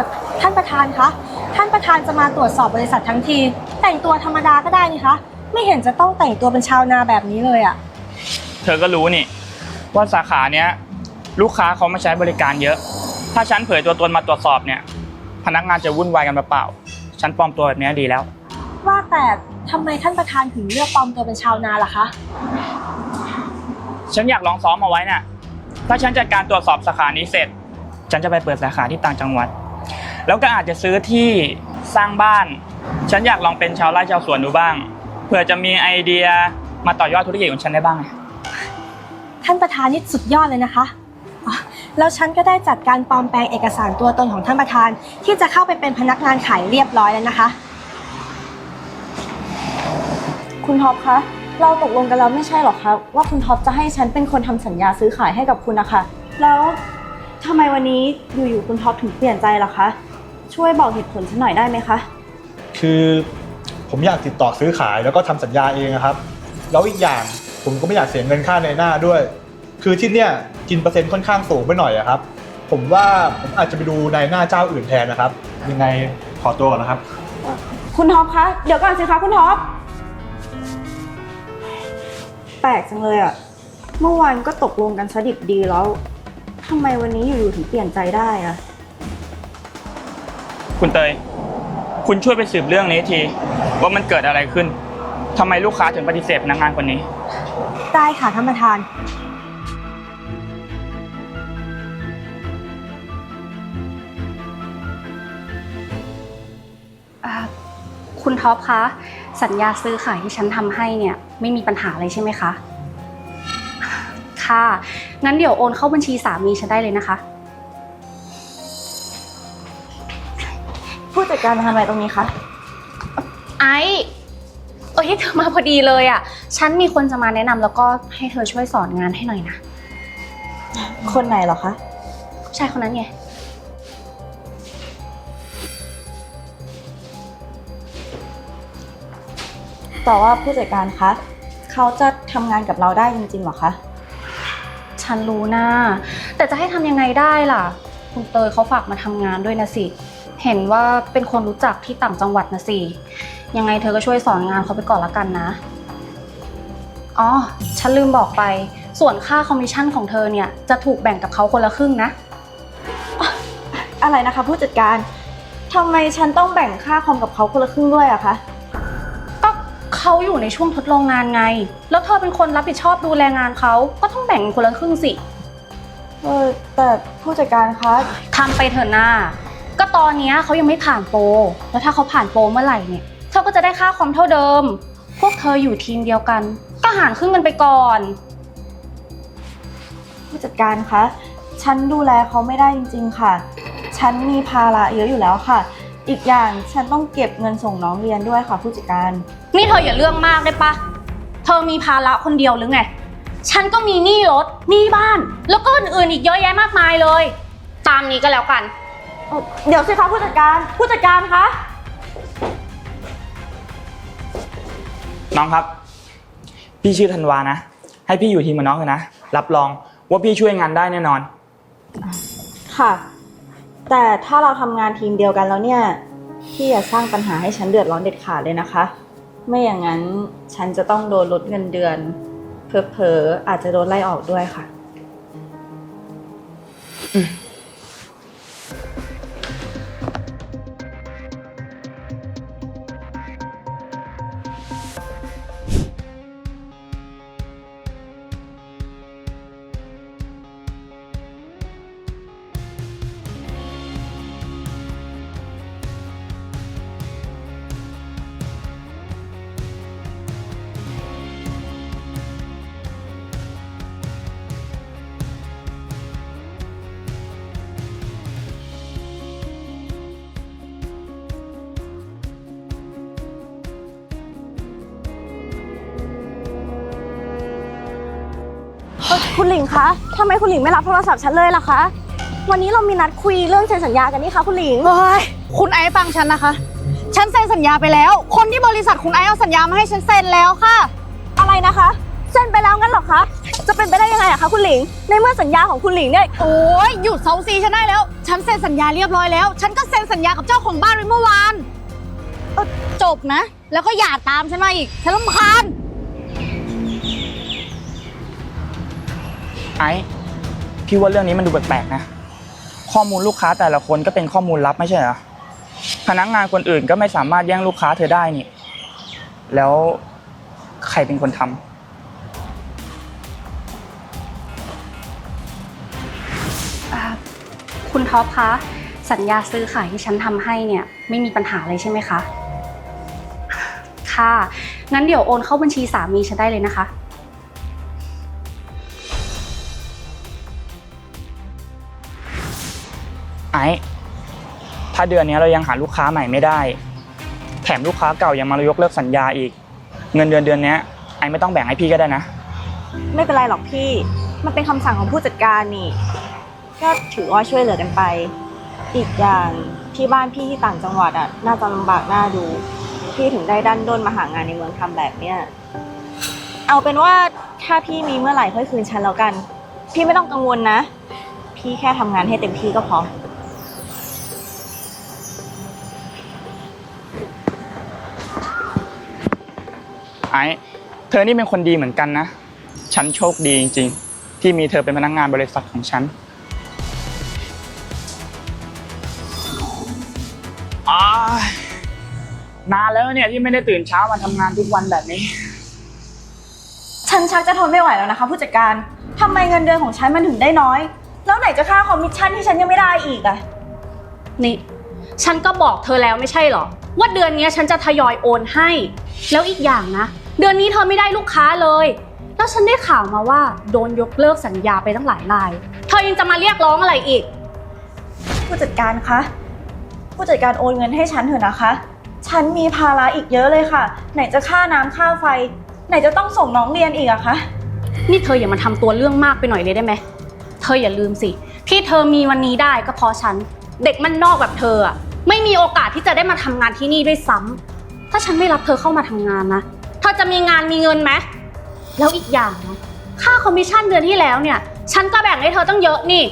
อท่านประธานคะ ท่านประธานจะมาตรวจสอบบริษัททั้งที แต่งตัวธรรมดาก็ได้นี่คะ ไม่เห็นจะต้องแต่งตัวเป็นชาวนาแบบนี้เลยอะเธอก็รู้นี่ ว่าสาขาเนี้ยลูกค้าเขามาใช้บริการเยอะ ถ้าฉันเผยตัวตนมาตรวจสอบเนี่ย พนักงานจะวุ่นวายกันเปล่าๆฉันปลอมตัวแบบเนี้ยดีแล้ว ว่าแต่ทำไมท่านประธานถึงเลือกปลอมตัวเป็นชาวนาล่ะคะ ฉันอยากลองซ้อมเอาไว้น่ะ ถ้าฉันจัดการตรวจสอบสาขานี้เสร็จ ฉันจะไปเปิดสาขาที่ต่างจังหวัด แล้วก็อาจจะซื้อที่สร้างบ้าน ฉันอยากลองเป็นชาวไร่ชาวสวนดูบ้าง เผื่อจะมีไอเดียมาต่อยอดธุรกิจของฉันได้บ้างไงท่านประธานนี่สุดยอดเลยนะคะอ๋อแล้วฉันก็ได้จัดการปลอมแปลงเอกสารตัวตนของท่านประธาน ที่จะเข้าไปเป็นพนักงานขายเรียบร้อยแล้วนะคะ คุณท็อปคะ เราตกลงกันแล้วไม่ใช่หรอคะว่าคุณท็อปจะให้ฉันเป็นคนทำสัญญาซื้อขายให้กับคุณนะคะ แล้วทำไมวันนี้อยู่ๆคุณท็อปถึงเปลี่ยนใจล่ะคะ ช่วยบอกเหตุผลฉันหน่อยได้ไหมคะ คือผมอยากติดต่อซื้อขายแล้วก็ทำสัญญาเองนะครับ แล้วอีกอย่างผมก็ไม่อยากเสียเงินค่าในหน้าด้วย คือที่เนี่ยกินเปอร์เซ็นต์ค่อนข้างสูงไปหน่อยอะครับ ผมว่าผมอาจจะไปดูในหน้าเจ้าอื่นแทนนะครับ ยังไงขอตัวก่อนนะครับ คุณท็อปคะ เดี๋ยวก่อนสิคะคุณท็อป แปลกจังเลยอะเมื่อวานก็ตกลงกันสดิบดีแล้วทำไมวันนี้อยู่ๆถึงเปลี่ยนใจได้อะ คุณเตย คุณช่วยไปสืบเรื่องนี้ที ว่ามันเกิดอะไรขึ้นทำไมลูกค้าถึงปฏิเสธพนักงานคนนี้ ได้ค่ะท่านประธาน อ่าคุณท็อปคะ สัญญาซื้อขายที่ฉันทำให้เนี่ย ไม่มีปัญหาอะไรใช่ไหมคะ ค่ะ งั้นเดี๋ยวโอนเข้าบัญชีสามีฉันได้เลยนะคะ การมาทำอะไรตรงนี้คะ ไอ้เอ้ยเธอมาพอดีเลยอะ ฉันมีคนจะมาแนะนำแล้วก็ให้เธอช่วยสอนงานให้หน่อยนะ คนไหนเหรอคะ ผู้ชายคนนั้นไง แต่ว่าผู้จัดการคะ เขาจะทำงานกับเราได้จริงๆเหรอคะ ฉันรู้นะแต่จะให้ทำยังไงได้ล่ะ คุณเตยเขาฝากมาทำงานด้วยนะสิ เห็นว่าเป็นคนรู้จักที่ต่างจังหวัดนะสิ ยังไงเธอก็ช่วยสอนงานเขาไปก่อนละกันนะ อ๋อ ฉันลืมบอกไป ส่วนค่าคอมมิชชั่นของเธอเนี่ย จะถูกแบ่งกับเขาคนละครึ่งนะ อะไรนะคะผู้จัดการทำไมฉันต้องแบ่งค่าคอมกับเขาคนละครึ่งด้วยอะคะ ก็เขาอยู่ในช่วงทดลองงานไง แล้วเธอเป็นคนรับผิดชอบดูแลงานเขา ก็ต้องแบ่งคนละครึ่งสิ เออแต่ผู้จัดการคะ ทำไปเถอะนาก็ ตอนเนี้ยเขายังไม่ผ่านโปร แล้วถ้าเขาผ่านโปรเมื่อไหร่เนี่ย เธอก็จะได้ค่าคอมเท่าเดิม พวกเธออยู่ทีมเดียวกัน ก็หารครึ่งกันไปก่อน ผู้จัดการคะ ฉันดูแลเขาไม่ได้จริง ๆ ค่ะ ฉันมีภาระเยอะอยู่แล้วค่ะ อีกอย่างฉันต้องเก็บเงินส่งน้องเรียนด้วยค่ะ ผู้จัดการ นี่เธออย่าเรื่องมากได้ปะ เธอมีภาระคนเดียวหรือไง ฉันก็มีหนี้รถหนี้บ้าน แล้วก็อื่นๆอีกเยอะแยะมากมายเลย ตามนี้ก็แล้วกัน เดี๋ยวสิคะผู้จัดการ ผู้จัดการคะ น้องครับ พี่ชื่อธันวานะ ให้พี่อยู่ทีมกับน้องเลยนะ รับรองว่าพี่ช่วยงานได้แน่นอน ค่ะ แต่ถ้าเราทำงานทีมเดียวกันแล้วเนี่ย พี่อย่าสร้างปัญหาให้ฉันเดือดร้อนเด็ดขาดเลยนะคะ ไม่อย่างนั้นฉันจะต้องโดนลดเงินเดือนเพอๆอาจจะโดนไล่ออกด้วยค่ะ คุณหลิงคะทำไมคุณหลิงไม่รับโทรศัพท์ฉันเลยล่ะคะ วันนี้เรามีนัดคุยเรื่องเซ็นสัญญากันนี่คะคุณหลิง เฮ้ยคุณไอซ์ฟังฉันนะคะ ฉันเซ็นสัญญาไปแล้ว คนที่บริษัทคุณไอซ์เอาสัญญามาให้ฉันเซ็นแล้วค่ะ อะไรนะคะ เซ็นไปแล้วงั้นเหรอคะ จะเป็นไปได้ยังไงอะคะคุณหลิง ในเมื่อสัญญาของคุณหลิงเนี่ย โอ้ยหยุดเซาซีฉันได้แล้ว ฉันเซ็นสัญญาเรียบร้อยแล้ว ฉันก็เซ็นสัญญากับเจ้าของบ้านไว้เมื่อวานเอ้าจบนะ แล้วก็อย่าตามฉันมาอีก ฉันรำคาญ ไอ้พี่ว่าเรื่องนี้มันดูแปลกๆนะ ข้อมูลลูกค้าแต่ละคนก็เป็นข้อมูลลับไม่ใช่เหรอ พนักงานคนอื่นก็ไม่สามารถแย่งลูกค้าเธอได้นี่ แล้วใครเป็นคนทำอ่าคุณท็อปคะ สัญญาซื้อขายที่ฉันทำให้เนี่ย ไม่มีปัญหาเลยใช่ไหมคะ ค่ะ งั้นเดี๋ยวโอนเข้าบัญชีสามีฉันได้เลยนะคะ ไอ้ถ้าเดือนนี้เรายังหาลูกค้าใหม่ไม่ได้ แถมลูกค้าเก่ายังมายกเลิกสัญญาอีก เงินเดือนเดือนนี้ไอ้ไม่ต้องแบ่งให้พี่ก็ได้นะ ไม่เป็นไรหรอกพี่ มันเป็นคำสั่งของผู้จัดการนี่ ก็ถือว่าช่วยเหลือกันไป อีกอย่างที่บ้านพี่ที่ต่างจังหวัดอะ น่าจะลำบากน่าดู พี่ถึงได้ดันด้นมาหางานในเมืองทำแบบเนี้ย เอาเป็นว่าถ้าพี่มีเมื่อไหร่ค่อยคืนฉันแล้วกัน พี่ไม่ต้องกังวลนะ พี่แค่ทำงานให้เต็มที่ก็พอ ไอ้เธอนี่เป็นคนดีเหมือนกันนะ ฉันโชคดีจริง ๆ ที่มีเธอเป็นพนักงานบริษัทของฉันอ้ายนานแล้วเนี่ยที่ไม่ได้ตื่นเช้ามาทำงานทุกวันแบบนี้ ฉันชักจะทนไม่ไหวแล้วนะคะ ผู้จัดการทำไมเงินเดือนของฉันมันถึงได้น้อย แล้วไหนจะค่าคอมมิชชั่นที่ฉันยังไม่ได้อีกอะนี่ ฉันก็บอกเธอแล้วไม่ใช่เหรอ ว่าเดือนนี้ฉันจะทยอยโอนให้ แล้วอีกอย่างนะ เดือนนี้เธอไม่ได้ลูกค้าเลย แล้วฉันได้ข่าวมาว่าโดนยกเลิกสัญญาไปตั้งหลายราย เธอยังจะมาเรียกร้องอะไรอีก ผู้จัดการคะ ผู้จัดการโอนเงินให้ฉันเถอะนะคะ ฉันมีภาระอีกเยอะเลยค่ะ ไหนจะค่าน้ำค่าไฟ ไหนจะต้องส่งน้องเรียนอีกอะคะ นี่เธออย่ามาทำตัวเรื่องมากไปหน่อยเลยได้ไหม เธออย่าลืมสิ ที่เธอมีวันนี้ได้ก็เพราะฉัน เด็กมันนอกแบบเธออะไม่มีโอกาสที่จะได้มาทำงานที่นี่ด้วยซ้ำถ้าฉันไม่รับเธอเข้ามาทำงานนะเธ อจะมีงานมีเงินไหมแล้วอีกอย่างนะค่าคอมมิชชั่นเดือนที่แล้วเนี่ย ฉันก็แบ่งให้เธอตั้งเยอะนี่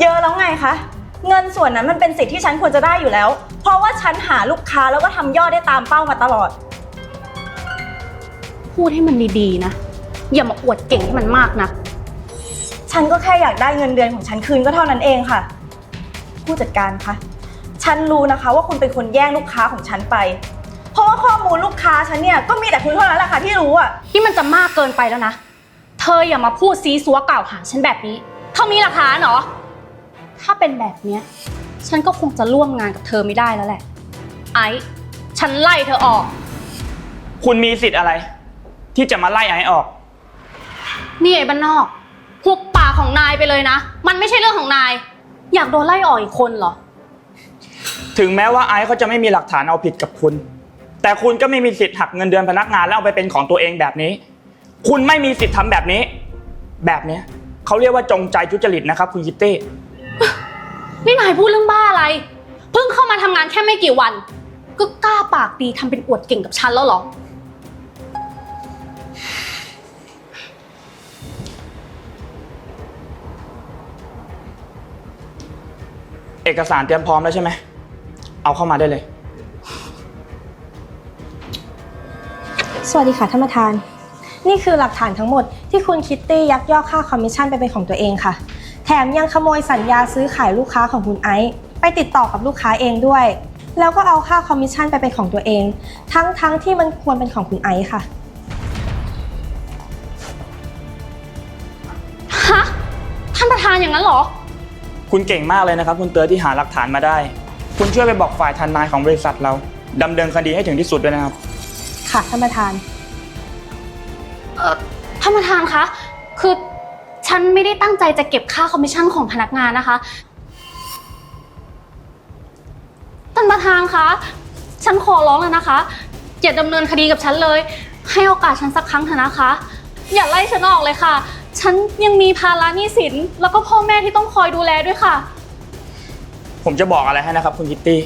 เยอะแล้วไงคะ เงินส่วนนั้นมันเป็นสิทธิ์ที่ฉันควรจะได้อยู่แล้ว เพราะว่าฉันหาลูกค้าแล้วก็ทำยอดได้ตามเป้ามาตลอด พูดให้มันดีๆนะ อย่ามาอวดเก่งให้มันมากนะ ฉันก็แค่อยากได้เงินเดือนของฉันคืนก็เท่านั้นเองค่ะ ผู้จัดการคะ ฉันรู้นะคะว่าคุณเป็นคนแย่งลูกค้าของฉันไป เพราะว่าข้อมูลลูกค้าฉันเนี่ยก็มีแต่คุณเท่านั้นแหละค่ะที่รู้อะนี่มันจะมากเกินไปแล้วนะ เธออย่ามาพูดซีซัวกล่าวหาฉันแบบนี้เธอมีหลักฐานเหรอถ้าเป็นแบบเนี้ย ฉันก็คงจะร่วมงานกับเธอไม่ได้แล้วแหละ ไอ้ฉันไล่เธอออก คุณมีสิทธิ์อะไร ที่จะมาไล่ไอ้ออก นี่ไอ้บ้านนอกหุบปากของนายไปเลยนะ มันไม่ใช่เรื่องของนาย อยากโดนไล่ออกอีกคนเหรอ ถึงแม้ว่าไอซ์เขาจะไม่มีหลักฐานเอาผิดกับคุณ แต่คุณก็ไม่มีสิทธิ์หักเงินเดือนพนักงานแล้วเอาไปเป็นของตัวเองแบบนี้ คุณไม่มีสิทธิ์ทำแบบนี้ แบบเนี้ยเขาเรียกว่าจงใจทุจริตนะครับ คุณคิตตี้นี่นายพูดเรื่องบ้าอะไร เพิ่งเข้ามาทำงานแค่ไม่กี่วัน ก็กล้าปากดีทำเป็นอวดเก่งกับฉันแล้วเหรอ เอกสารเตรียมพร้อมแล้วใช่ไหม เอาเข้ามาได้เลย สวัสดีค่ะท่านประธาน นี่คือหลักฐานทั้งหมดที่คุณคิตตี้ยักยอกค่าคอมมิชชั่นไปเป็นของตัวเองค่ะ แถมยังขโมยสัญญาซื้อขายลูกค้าของคุณไอซ์ไปติดต่อกับลูกค้าเองด้วย แล้วก็เอาค่าคอมมิชชั่นไปเป็นของตัวเอง ทั้งๆทที่มันควรเป็นของคุณไอซ์ค่ะ ฮะ ท่านประธานอย่างนั้นเหรอ คุณเก่งมากเลยนะครับ คุณเตอร์ที่หาหลักฐานมาได้ คุณช่วยไปบอกฝ่ายทนายของบริษัทเราดำเนินคดีให้ถึงที่สุดด้วยนะครับ ค่ะท่านประธาน เอ่อท่านประธานคะ คือฉันไม่ได้ตั้งใจจะเก็บค่าคอมมิชชั่นของพนักงานนะคะ ท่านประธานคะ ฉันขอร้องแล้วนะคะ อย่าดำเนินคดีกับฉันเลย ให้โอกาสฉันสักครั้งเถอะนะคะ อย่าไล่ฉันออกเลยค่ะ ฉันยังมีภาระหนี้สิน แล้วก็พ่อแม่ที่ต้องคอยดูแลด้วยค่ะ ผมจะบอกอะไรให้นะครับคุณคิตตี้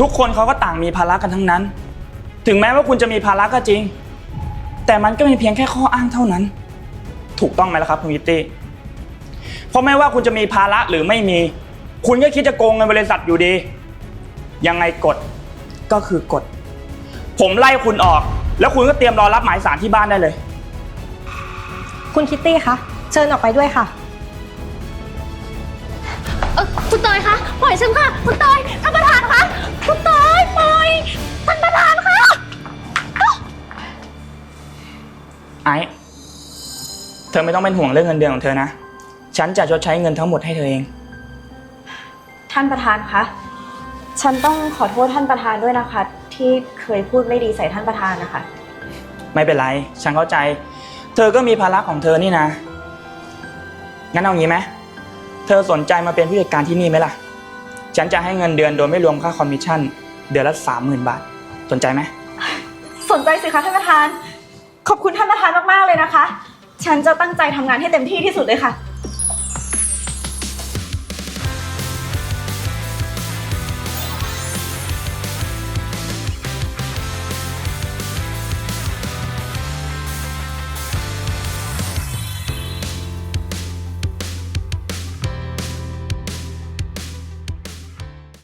ทุกคนเขาก็ต่างมีภาระกันทั้งนั้น ถึงแม้ว่าคุณจะมีภาระก็จริง แต่มันก็เป็นเพียงแค่ข้ออ้างเท่านั้น ถูกต้องไหมล่ะครับคุณคิตตี้เพราะไม่ว่าคุณจะมีภาระหรือไม่มี คุณก็คิดจะโกงเงินบริษัทอยู่ดี ยังไงกฎก็คือกฎ ผมไล่คุณออก แล้วคุณก็เตรียมรอรับหมายสารที่บ้านได้เลย คุณคิตตี้คะเชิญออกไปด้วยค่ะ เออคุณเตยคะปล่อยฉันค่ะ คุณเตยท่านประธานคะคุณเตยปล่อยท่านประธาน ไอ้เธอไม่ต้องเป็นห่วงเรื่องเงินเดือนของเธอนะ ฉันจะชดใช้เงินทั้งหมดให้เธอเอง ท่านประธานคะ ฉันต้องขอโทษท่านประธานด้วยนะคะ ที่เคยพูดไม่ดีใส่ท่านประธานนะคะ ไม่เป็นไร ฉันเข้าใจ เธอก็มีภาระของเธอนี่นะ งั้นเอางี้ไหมเธอสนใจมาเป็นผู้จัดการที่นี่ไหมล่ะ ฉันจะให้เงินเดือนโดยไม่รวมค่าคอมมิชชั่น เดือนละสามหมื่นบาท สนใจไหม สนใจสิคะท่านประธาน ขอบคุณท่านประธานมากๆเลยนะคะ ฉันจะตั้งใจทำงานให้เต็มที่ที่สุดเลยค่ะ